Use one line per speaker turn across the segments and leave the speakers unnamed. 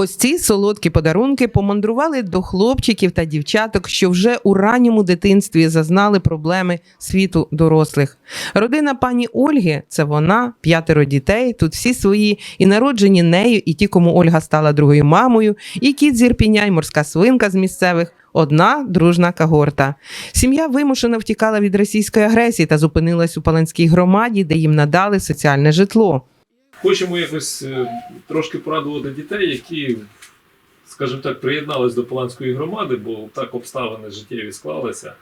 Ось ці солодкі подарунки помандрували до хлопчиків та дівчаток, що вже у ранньому дитинстві зазнали проблеми світу дорослих. Родина пані Ольги це вона, п'ятеро дітей. Тут всі свої і народжені нею, і ті, кому Ольга стала другою мамою, і кіт з Ірпіня, і морська свинка з місцевих. Одна дружна когорта. Сім'я вимушено втікала від російської агресії та зупинилась у Паланській громаді, де їм надали соціальне житло.
Хочемо якось е, трошки порадувати дітей, які, скажімо так, приєднались до Поланської громади, бо так обставини життєві склалися.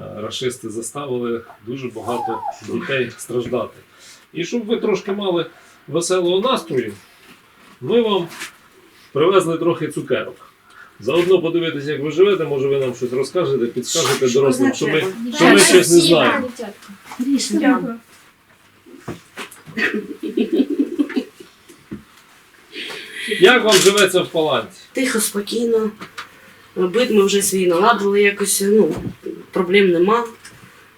Е, Рашисти заставили дуже багато дітей страждати. І щоб ви трошки мали веселого настрою, ми вам привезли трохи цукерок. Заодно подивитися, як ви живете, може ви нам щось розкажете, підскажете дорослим, що ми, що ми щось не знаємо.
Дякую.
Як вам живеться в Паланці?
Тихо, спокійно. Бит ми вже свій наладили якось, ну, проблем нема.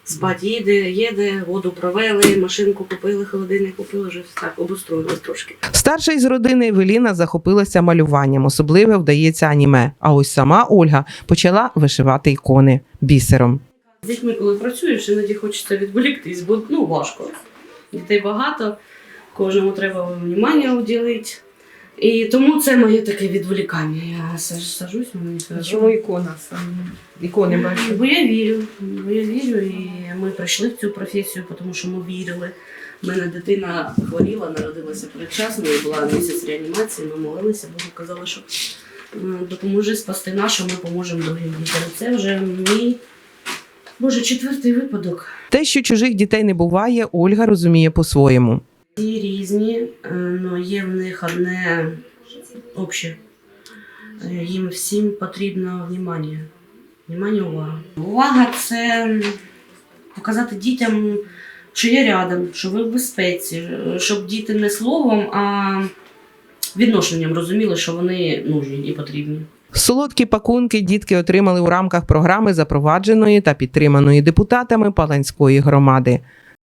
Спать їде, їде, воду провели, машинку купили, холодильник купили, вже так обустроїлись трошки.
Старша із родини Евеліна захопилася малюванням, особливо вдається аніме. А ось сама Ольга почала вишивати ікони бісером.
З дітьми, коли працюєш, іноді хочеться відволіктись, бо ну, важко. Дітей багато, кожному треба внимання уділити. І тому це моє таке відволікання. Я сажусь, мені
Чому ікона саме? Ікони бачу.
Бо я вірю, бо я вірю, і ми прийшли в цю професію, тому що ми вірили. У мене дитина хворіла, народилася передчасно, і була місяць реанімації, ми молилися, Богу казали, що е, допоможи спасти нашу, ми поможемо другим дітям. Це вже мій, боже, четвертий випадок.
Те, що чужих дітей не буває, Ольга розуміє по-своєму.
Всі різні, але є в них одне обще. Е, Їм всім потрібно внимання. Внимання, увага. Увага це показати дітям, що я рядом, що ви в безпеці, е, щоб діти не словом, а відношенням розуміли, що вони нужні і потрібні.
Солодкі пакунки дітки отримали у рамках програми, запровадженої та підтриманої депутатами Паланської громади.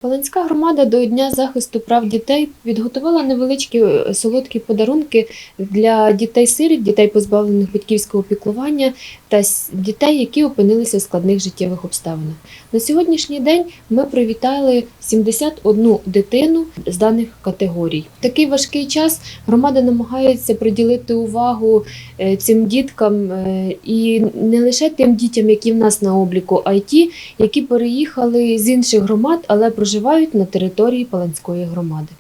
Волинська громада до Дня захисту прав дітей підготувала невеличкі е, солодкі подарунки для дітей-сиріт, дітей позбавлених батьківського піклування та дітей, які опинилися в складних життєвих обставинах. На сьогоднішній день ми привітали 71 дитину з даних категорій. В такий важкий час громада намагається приділити увагу е, цим діткам е, і не лише тим дітям, які в нас на обліку, а й ті, які переїхали з інших громад, але проживають на території Паланської громади.